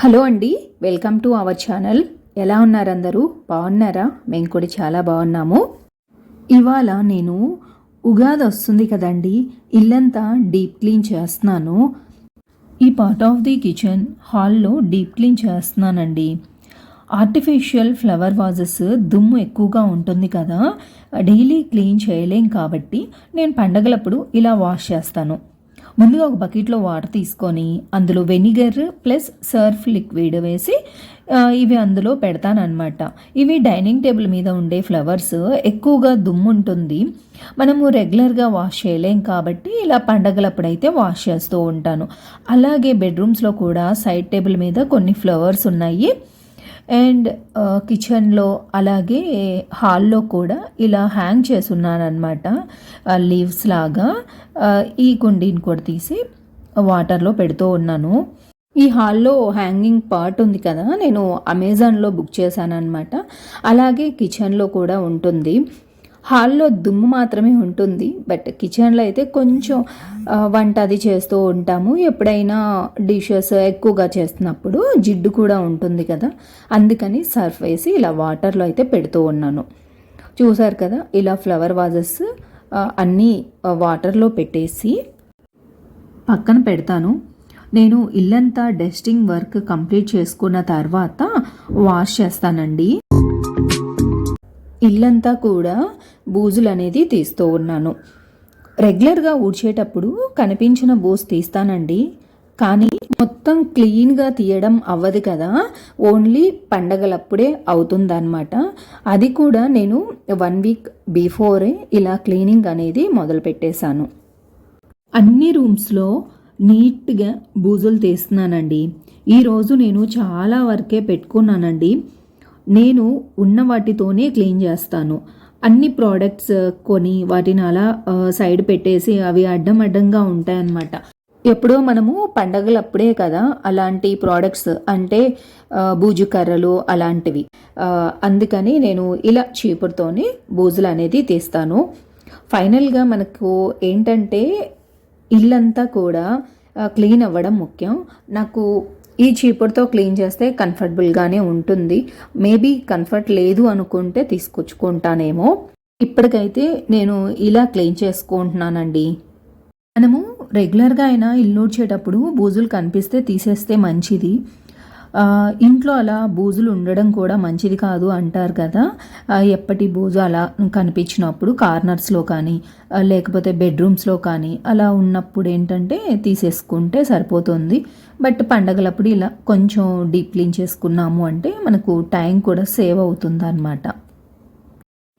Hello అండి welcome to our channel. ఎలా ఉన్నారు అందరూ? బాగున్నారా? మేము కూడా చాలా బాగున్నాము. ఇవాళ నేను ఉగాది వస్తుంది కదండి ఇల్లంతా డీప్ క్లీన్ చేస్తున్నాను. ఈ పార్ట్ ఆఫ్ ది కిచెన్ హాల్లో డీప్ క్లీన్ చేస్తున్నానండి. ఆర్టిఫిషియల్ ఫ్లవర్ వాజెస్ దుమ్ము ఎక్కువగా ఉంటుంది కదా డైలీ క్లీన్ చేయలేం కాబట్టి నేను పండగలప్పుడు ఇలా వాష్ చేస్తాను. ముందుగా ఒక బకెట్లో వాటర్ తీసుకొని అందులో వెనిగర్ ప్లస్ సర్ఫ్ లిక్విడ్ వేసి ఇవి అందులో పెడతానమాట ఇవి డైనింగ్ టేబుల్ మీద ఉండే ఫ్లవర్స్ ఎక్కువగా దుమ్ము ఉంటుంది. మనము రెగ్యులర్గా వాష్ చేయలేం కాబట్టి ఇలా పండగలప్పుడైతే వాష్ చేస్తూ ఉంటాను. అలాగే బెడ్రూమ్స్లో కూడా సైడ్ టేబుల్ మీద కొన్ని ఫ్లవర్స్ ఉన్నాయి. అండ్ కిచెన్లో అలాగే హాల్లో కూడా ఇలా హ్యాంగ్ చేసున్నాను లీవ్స్ లాగా. ఈ కుండీని కూడా తీసి వాటర్లో పెడుతూ ఉన్నాను. ఈ హాల్లో హ్యాంగింగ్ పార్ట్ ఉంది కదా నేను అమెజాన్లో బుక్ చేశాను అనమాట అలాగే కిచెన్లో కూడా ఉంటుంది. హాల్లో దుమ్ము మాత్రమే ఉంటుంది బట్ కిచెన్లో అయితే కొంచెం వంట అది చేస్తూ ఉంటాము. ఎప్పుడైనా డిషెస్ ఎక్కువగా చేస్తున్నప్పుడు జిడ్డు కూడా ఉంటుంది కదా అందుకని సర్ఫ్ వేసి ఇలా వాటర్లో అయితే పెడుతూ ఉన్నాను. చూసారు కదా ఇలా ఫ్లవర్ వాజెస్ అన్నీ వాటర్లో పెట్టేసి పక్కన పెడతాను. నేను ఇల్లంతా డస్టింగ్ వర్క్ కంప్లీట్ చేసుకున్న తర్వాత వాష్ చేస్తానండి. ఇల్లంతా కూడా బూజులు అనేది తీస్తూ ఉన్నాను. రెగ్యులర్గా ఊడ్చేటప్పుడు కనిపించిన బూజు తీస్తానండి. కానీ మొత్తం క్లీన్గా తీయడం అవ్వదు కదా ఓన్లీ పండగలప్పుడే అవుతుందన్నమాట. అది కూడా నేను వన్ వీక్ బిఫోరే ఇలా క్లీనింగ్ అనేది మొదలు పెట్టేశాను అన్ని రూమ్స్లో నీట్గా బూజులు తీస్తున్నానండి. ఈరోజు నేను చాలా వరకే పెట్టుకున్నానండి. నేను ఉన్న వాటితోనే క్లీన్ చేస్తాను. అన్ని ప్రోడక్ట్స్ uh, కొని వాటిని అలా uh, సైడ్ పెట్టేసి అవి అడ్డం అడ్డంగా ఉంటాయన్నమాట. ఎప్పుడో మనము పండగలప్పుడే కదా అలాంటి ప్రోడక్ట్స్ అంటే uh, బూజు కర్రలు అలాంటివి. అందుకని నేను ఇలా చీపురుతోనే బూజులు అనేది తీస్తాను. ఫైనల్గా మనకు ఏంటంటే ఇల్లంతా కూడా క్లీన్ అవ్వడం ముఖ్యం. నాకు ఈ చీపుడుతో క్లీన్ చేస్తే కంఫర్టబుల్గానే ఉంటుంది. మేబీ కంఫర్ట్ లేదు అనుకుంటే తీసుకొచ్చుకుంటానేమో. ఇప్పటికైతే నేను ఇలా క్లీన్ చేసుకుంటున్నానండి. మనము రెగ్యులర్గా అయినా ఇల్లు ఊడ్చేటప్పుడు బూజులు కనిపిస్తే తీసేస్తే మంచిది. ఇంట్లో అలా బూజులు ఉండడం కూడా మంచిది కాదు అంటారు కదా. ఎప్పటి బూజు అలా కనిపించినప్పుడు కార్నర్స్లో కానీ లేకపోతే బెడ్రూమ్స్లో కానీ అలా ఉన్నప్పుడు ఏంటంటే తీసేసుకుంటే సరిపోతుంది. బట్ పండగలప్పుడు ఇలా కొంచెం డీప్ క్లీన్ చేసుకున్నాము అంటే మనకు టైం కూడా సేవ్ అవుతుంది అనమాట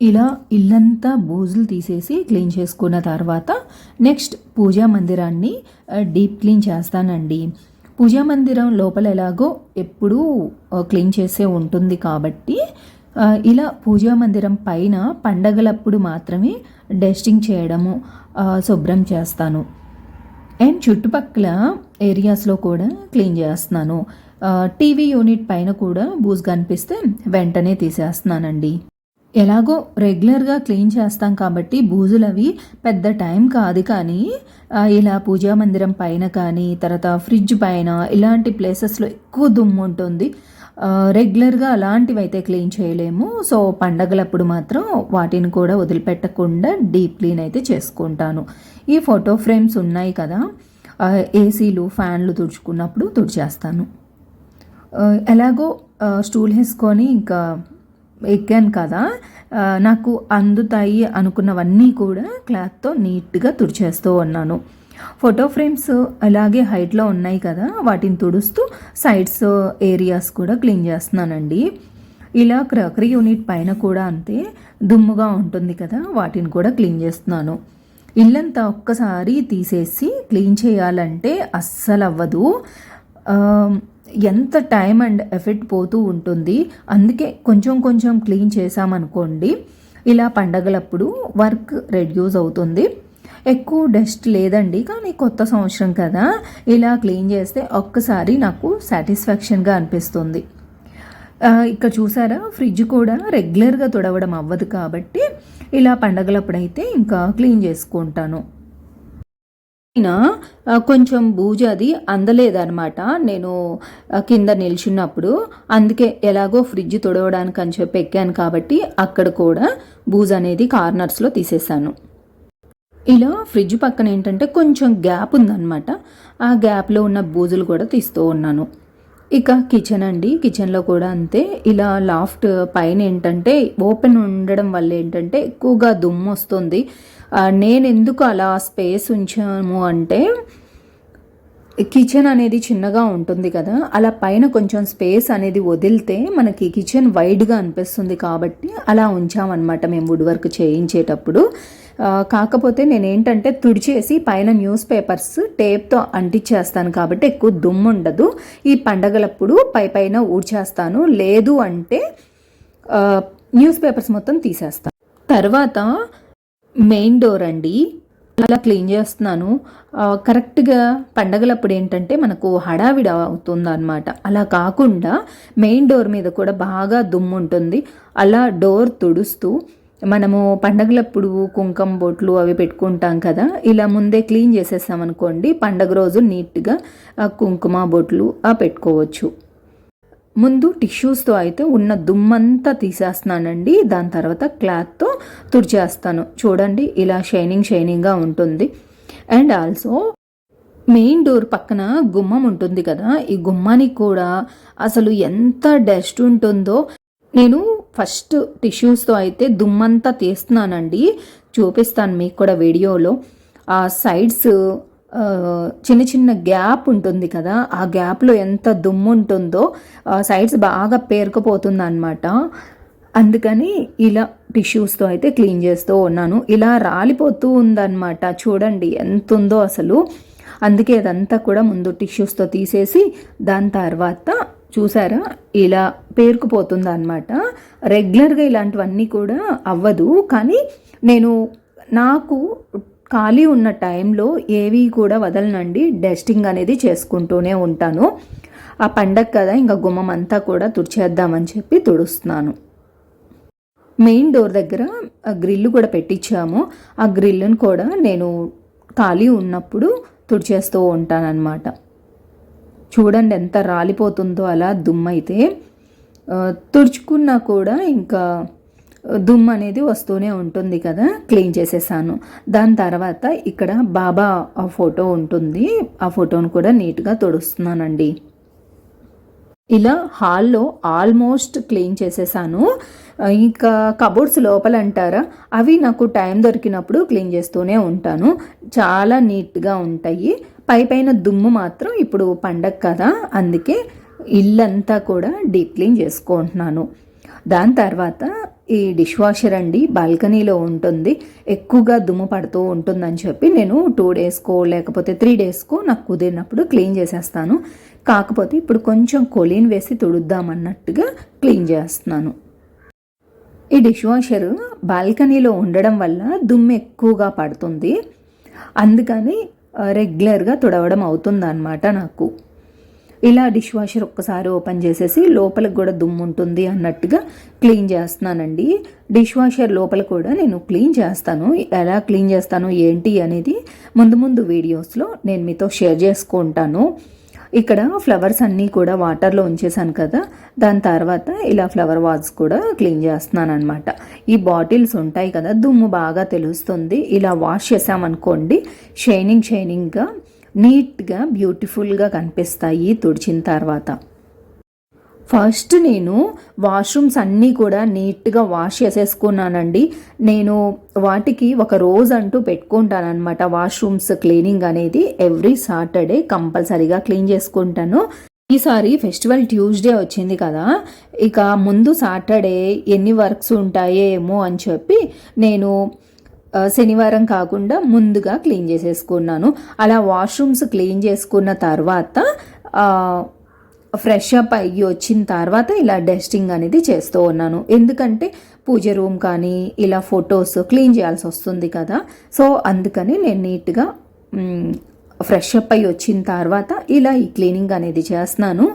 ఇలా ఇల్లంతా బూజులు తీసేసి క్లీన్ చేసుకున్న తర్వాత నెక్స్ట్ పూజా మందిరాన్ని డీప్ క్లీన్ చేస్తానండి. పూజా మందిరం లోపల ఎలాగో ఎప్పుడూ క్లీన్ చేసే ఉంటుంది కాబట్టి ఇలా పూజా మందిరం పైన పండగలప్పుడు మాత్రమే డస్టింగ్ చేయడము శుభ్రం చేస్తాను. అండ్ చుట్టుపక్కల ఏరియాస్లో కూడా క్లీన్ చేస్తున్నాను. టీవీ యూనిట్ పైన కూడా బూజ్ కనిపిస్తే వెంటనే తీసేస్తున్నానండి. ఎలాగో రెగ్యులర్గా క్లీన్ చేస్తాం కాబట్టి బూజులు అవి పెద్ద టైం కాదు కానీ ఇలా పూజా మందిరం పైన కానీ తర్వాత ఫ్రిడ్జ్ పైన ఇలాంటి ప్లేసెస్లో ఎక్కువ దుమ్ము ఉంటుంది. రెగ్యులర్గా అలాంటివి అయితే క్లీన్ చేయలేము. సో పండగలప్పుడు మాత్రం వాటిని కూడా వదిలిపెట్టకుండా డీప్ క్లీన్ అయితే చేసుకుంటాను. ఈ ఫోటో ఫ్రేమ్స్ ఉన్నాయి కదా ఏసీలు ఫ్యాన్లు తుడుచుకున్నప్పుడు తుడిచేస్తాను. ఎలాగో స్టూల్ వేసుకొని ఇంకా ఎక్కాను కదా నాకు అందుతాయి అనుకున్నవన్నీ కూడా క్లాత్తో నీట్గా తుడిచేస్తూ ఉన్నాను. ఫోటో ఫ్రేమ్స్ అలాగే హైట్లో ఉన్నాయి కదా వాటిని తుడుస్తూ సైడ్స్ ఏరియాస్ కూడా క్లీన్ చేస్తున్నానండి. ఇలా క్రకరీ యూనిట్ పైన కూడా అంతే దుమ్ముగా ఉంటుంది కదా వాటిని కూడా క్లీన్ చేస్తున్నాను. ఇల్లంతా ఒక్కసారి తీసేసి క్లీన్ చేయాలంటే అస్సలు అవ్వదు ఎంత టైం అండ్ ఎఫెక్ట్ పోతూ ఉంటుంది అందుకే కొంచెం కొంచెం క్లీన్ చేసామనుకోండి ఇలా పండగలప్పుడు వర్క్ రెడ్యూస్ అవుతుంది. ఎక్కువ డస్ట్ లేదండి కానీ కొత్త సంవత్సరం కదా ఇలా క్లీన్ చేస్తే ఒక్కసారి నాకు సాటిస్ఫాక్షన్గా అనిపిస్తుంది. ఇక్కడ చూసారా ఫ్రిడ్జ్ కూడా రెగ్యులర్గా తుడవడం అవ్వదు కాబట్టి ఇలా పండగలప్పుడైతే ఇంకా క్లీన్ చేసుకుంటాను. కొంచెం బూజు అది అందలేదన్నమాట. నేను కింద నిల్చున్నప్పుడు అందుకే ఎలాగో ఫ్రిడ్జ్ తుడవడానికి అని చెప్పి ఎక్కాను కాబట్టి అక్కడ కూడా బూజు అనేది కార్నర్స్లో తీసేసాను ఇలా ఫ్రిడ్జ్ పక్కన ఏంటంటే కొంచెం గ్యాప్ ఉందన్నమాట. ఆ గ్యాప్లో ఉన్న బూజులు కూడా తీస్తూ ఉన్నాను. ఇక కిచెన్ అండి. కిచెన్లో కూడా అంతే. ఇలా లాఫ్ట్ పైన ఏంటంటే ఓపెన్ ఉండడం వల్ల ఏంటంటే ఎక్కువగా దుమ్ము వస్తుంది. నేను ఎందుకు అలా స్పేస్ ఉంచాము అంటే కిచెన్ అనేది చిన్నగా ఉంటుంది కదా అలా పైన కొంచెం స్పేస్ అనేది వదిలితే మనకి కిచెన్ వైడ్గా అనిపిస్తుంది కాబట్టి అలా ఉంచామన్నమాట మేము వుడ్ వర్క్ చేయించేటప్పుడు. కాకపోతే నేను ఏంటంటే తుడిచేసి పైన న్యూస్ పేపర్స్ టేప్తో అంటించేస్తాను కాబట్టి ఎక్కువ దుమ్ము ఉండదు. ఈ పండగలప్పుడు పై పైన ఊడ్చేస్తాను. లేదు అంటే న్యూస్ పేపర్స్ మొత్తం తీసేస్తాను. తర్వాత మెయిన్ డోర్ అండి. అలా క్లీన్ చేస్తున్నాను. కరెక్ట్గా పండగలప్పుడు ఏంటంటే మనకు హడావిడ అవుతుందన్నమాట. అలా కాకుండా మెయిన్ డోర్ మీద కూడా బాగా దుమ్ము ఉంటుంది. అలా డోర్ తుడుస్తూ మనము పండగలప్పుడు కుంకుమ బొట్లు అవి పెట్టుకుంటాం కదా ఇలా ముందే క్లీన్ చేసేసామనుకోండి పండగ రోజు నీట్గా కుంకుమ బొట్లు పెట్టుకోవచ్చు. ముందు టిష్యూస్తో అయితే ఉన్న దుమ్మంతా తీసేస్తున్నానండి. దాని తర్వాత క్లాత్తో తుడిచేస్తాను. చూడండి ఇలా షైనింగ్ షైనింగ్గా ఉంటుంది. అండ్ ఆల్సో మెయిన్ డోర్ పక్కన గుమ్మం ఉంటుంది కదా ఈ గుమ్మానికి కూడా అసలు ఎంత డస్ట్ ఉంటుందో నేను ఫస్ట్ టిష్యూస్తో అయితే దుమ్మంతా తీస్తున్నానండి. చూపిస్తాను మీకు కూడా వీడియోలో. ఆ సైడ్స్ చిన్న చిన్న గ్యాప్ ఉంటుంది కదా ఆ గ్యాప్లో ఎంత దుమ్ము ఉంటుందో సైడ్స్ బాగా పేరుకుపోతుంది అనమాట అందుకని ఇలా టిష్యూస్తో అయితే క్లీన్ చేస్తూ ఉన్నాను. ఇలా రాలిపోతూ ఉందన్నమాట. చూడండి ఎంత ఉందో అసలు. అందుకే అదంతా కూడా ముందు టిష్యూస్తో తీసేసి దాని తర్వాత చూసారా? ఇలా పేరుకుపోతుంది అనమాట రెగ్యులర్గా ఇలాంటివన్నీ కూడా అవ్వదు. కానీ నేను నాకు ఖాళీ ఉన్న టైంలో ఏవి కూడా వదలనండి. డస్టింగ్ అనేది చేసుకుంటూనే ఉంటాను. ఆ పండగ కదా ఇంకా గుమ్మం అంతా కూడా తుడిచేద్దామని చెప్పి తుడుస్తున్నాను. మెయిన్ డోర్ దగ్గర ఆ గ్రిల్ కూడా పెట్టించాము. ఆ గ్రిల్ని కూడా నేను ఖాళీ ఉన్నప్పుడు తుడిచేస్తూ ఉంటానన్నమాట. చూడండి ఎంత రాలిపోతుందో అలా దుమ్మైతే. తుడుచుకున్నా కూడా ఇంకా దుమ్ము అనేది వస్తూనే ఉంటుంది కదా క్లీన్ చేసేసాను. దాని తర్వాత ఇక్కడ బాబా ఆ ఫోటో ఉంటుంది. ఆ ఫోటోను కూడా నీట్గా తొడుస్తున్నానండి. ఇలా హాల్లో ఆల్మోస్ట్ క్లీన్ చేసేసాను. ఇంకా కబోర్డ్స్ లోపల అంటారా? అవి నాకు టైం దొరికినప్పుడు క్లీన్ చేస్తూనే ఉంటాను. చాలా నీట్గా ఉంటాయి. పై పైన దుమ్ము మాత్రం ఇప్పుడు పండగ కదా అందుకే ఇల్లంతా కూడా డీప్ క్లీన్ చేసుకుంటున్నాను. దాని తర్వాత ఈ డిష్ వాషర్ అండి బాల్కనీలో ఉంటుంది. ఎక్కువగా దుమ్ము పడుతూ ఉంటుందని చెప్పి నేను టూ డేస్కో లేకపోతే త్రీ డేస్కో నాకు కుదిరినప్పుడు క్లీన్ చేసేస్తాను. కాకపోతే ఇప్పుడు కొంచెం కొలీన్ వేసి తుడుద్దామన్నట్టుగా క్లీన్ చేస్తున్నాను. ఈ డిష్ వాషర్ బాల్కనీలో ఉండడం వల్ల దుమ్ము ఎక్కువగా పడుతుంది. అందుకని రెగ్యులర్గా తుడవడం అవుతుందన్నమాట నాకు. ఇలా డిష్ వాషర్ ఒక్కసారి ఓపెన్ చేసేసి లోపలికి కూడా దుమ్ము ఉంటుంది అన్నట్టుగా క్లీన్ చేస్తున్నానండి. డిష్ వాషర్ లోపల కూడా నేను క్లీన్ చేస్తాను. ఎలా క్లీన్ చేస్తాను ఏంటి అనేది ముందు ముందు వీడియోస్లో నేను మీతో షేర్ చేసుకుంటాను. ఇక్కడ ఫ్లవర్స్ అన్నీ కూడా వాటర్లో ఉంచేసాను కదా దాని తర్వాత ఇలా ఫ్లవర్ వాజ్ కూడా క్లీన్ చేస్తున్నాను అనమాట ఈ బాటిల్స్ ఉంటాయి కదా దుమ్ము బాగా తెలుస్తుంది. ఇలా వాష్ చేసామనుకోండి షైనింగ్ షైనింగ్గా నీట్గా బ్యూటిఫుల్గా కనిపిస్తాయి తుడిచిన తర్వాత. ఫస్ట్ నేను వాష్రూమ్స్ అన్నీ కూడా నీట్గా వాష్ చేసేసుకున్నానండి. నేను వాటికి ఒక రోజు అంటూ పెట్టుకుంటానమాట వాష్రూమ్స్ క్లీనింగ్ అనేది ఎవ్రీ సాటర్డే కంపల్సరీగా క్లీన్ చేసుకుంటాను. ఈసారి ఫెస్టివల్ ట్యూస్డే వచ్చింది కదా. ఇక ముందు సాటర్డే ఎన్ని వర్క్స్ ఉంటాయేమో అని చెప్పి నేను శనివారం కాకుండా ముందుగా క్లీన్ చేసేసుకున్నాను. అలా వాష్రూమ్స్ క్లీన్ చేసుకున్న తర్వాత ఫ్రెష్ అప్ అయ్యి వచ్చిన తర్వాత ఇలా డస్టింగ్ అనేది చేస్తూ ఉన్నాను. ఎందుకంటే పూజ రూమ్ కానీ ఇలా ఫొటోస్ క్లీన్ చేయాల్సి వస్తుంది కదా. సో అందుకని నేను నీట్గా ఫ్రెష్ అప్ అయ్యి వచ్చిన తర్వాత ఇలా ఈ క్లీనింగ్ అనేది చేస్తున్నాను.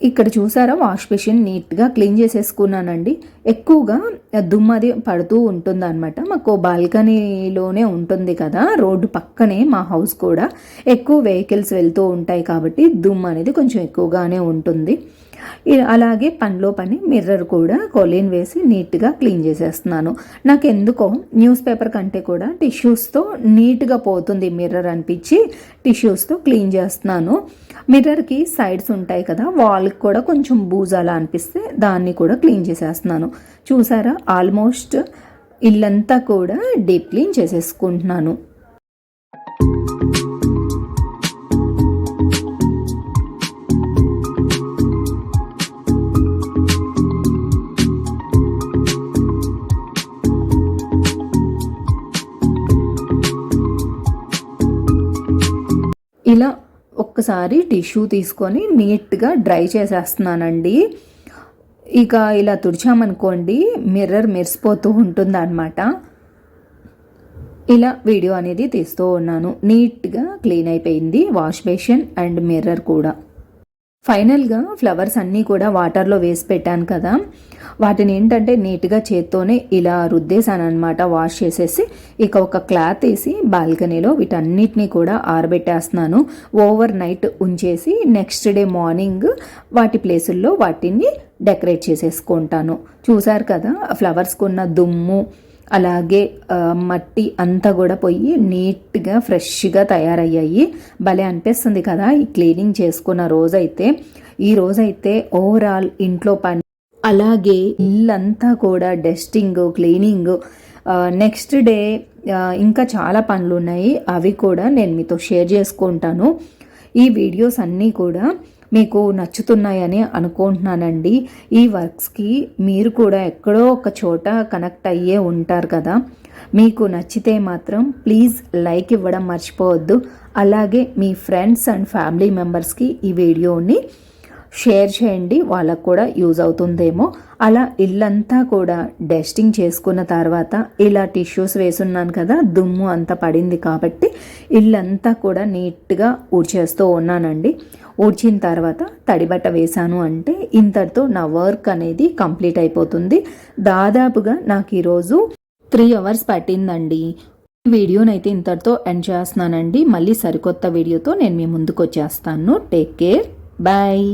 ఇక్కడ చూసారా వాష్ బేసిన్ నీట్గా క్లీన్ చేసేసుకున్నానండి. ఎక్కువగా దుమ్ము అది పడుతూ ఉంటుంది అనమాట మాకు బాల్కనీలోనే ఉంటుంది కదా రోడ్డు పక్కనే మా హౌస్ కూడా. ఎక్కువ వెహికల్స్ వెళ్తూ ఉంటాయి కాబట్టి దుమ్ము అనేది కొంచెం ఎక్కువగానే ఉంటుంది. అలాగే పనిలో పని మిర్రర్ కూడా కొలీన్ వేసి నీట్గా క్లీన్ చేసేస్తున్నాను. నాకు ఎందుకో న్యూస్ పేపర్ కంటే కూడా టిష్యూస్తో నీట్గా పోతుంది మిర్రర్ అనిపించి టిష్యూస్తో క్లీన్ చేస్తున్నాను. మిర్రర్కి సైడ్స్ ఉంటాయి కదా వాల్కి కూడా కొంచెం బూజ్ అలా అనిపిస్తే దాన్ని కూడా క్లీన్ చేసేస్తున్నాను. చూసారా? ఆల్మోస్ట్ ఇల్లంతా కూడా డీప్ క్లీన్ చేసేసుకుంటున్నాను. ఇలా ఒక్కసారి టిష్యూ తీసుకొని నీట్గా డ్రై చేసేస్తున్నానండి. ఇక ఇలా తుడిచామనుకోండి మిర్రర్ మెరిసిపోతూ ఉంటుంది అనమాట ఇలా వీడియో అనేది తీస్తూ ఉన్నాను. నీట్గా క్లీన్ అయిపోయింది వాష్ బేషన్ అండ్ మిర్రర్ కూడా. ఫైనల్గా ఫ్లవర్స్ అన్నీ కూడా వాటర్లో వేసి పెట్టాను కదా. వాటిని ఏంటంటే నీట్గా చేత్తోనే ఇలా రుద్దేశాను అనమాట వాష్ చేసేసి ఇక ఒక క్లాత్ వేసి బాల్కనీలో వీటన్నిటిని కూడా ఆరబెట్టేస్తున్నాను. ఓవర్ నైట్ ఉంచేసి నెక్స్ట్ డే మార్నింగ్ వాటి ప్లేసుల్లో వాటిని డెకరేట్ చేసేసుకుంటాను. చూసారు కదా ఫ్లవర్స్కున్న దుమ్ము అలాగే మట్టి అంతా కూడా పోయి నీట్గా ఫ్రెష్గా తయారయ్యాయి. భలే అనిపిస్తుంది కదా ఈ క్లీనింగ్ చేసుకున్న రోజైతే. ఈ రోజైతే ఓవరాల్ ఇంట్లో పని అలాగే ఇల్లంతా కూడా డస్టింగ్ క్లీనింగ్. నెక్స్ట్ డే ఇంకా చాలా పనులు ఉన్నాయి అవి కూడా నేను మీతో షేర్ చేసుకుంటాను. ఈ వీడియోస్ అన్నీ కూడా మీకు నచ్చుతున్నాయని అనుకుంటున్నానండి. ఈ వర్క్స్కి మీరు కూడా ఎక్కడో ఒక చోట కనెక్ట్ అయ్యే ఉంటారు కదా. మీకు నచ్చితే మాత్రం ప్లీజ్ లైక్ ఇవ్వడం మర్చిపోవద్దు. అలాగే మీ ఫ్రెండ్స్ అండ్ ఫ్యామిలీ మెంబర్స్కి ఈ వీడియోని షేర్ చేయండి వాళ్ళకు కూడా యూజ్ అవుతుందేమో. అలా ఇల్లంతా కూడా డస్టింగ్ చేసుకున్న తర్వాత ఇలా టిష్యూస్ వేసున్నాను కదా దుమ్ము అంతా పడింది కాబట్టి ఇల్లంతా కూడా నీట్గా ఊడ్చేస్తూ ఉన్నానండి. ఊడ్చిన తర్వాత తడిబట్ట వేశాను అంటే ఇంతటితో నా వర్క్ అనేది కంప్లీట్ అయిపోతుంది. దాదాపుగా నాకు ఈరోజు త్రీ అవర్స్ పట్టిందండి. ఈ వీడియోనైతే ఇంతటితో ఎండ్ చేస్తున్నానండి. మళ్ళీ సరికొత్త వీడియోతో నేను మీ ముందుకు వచ్చేస్తాను టేక్ కేర్. బాయ్.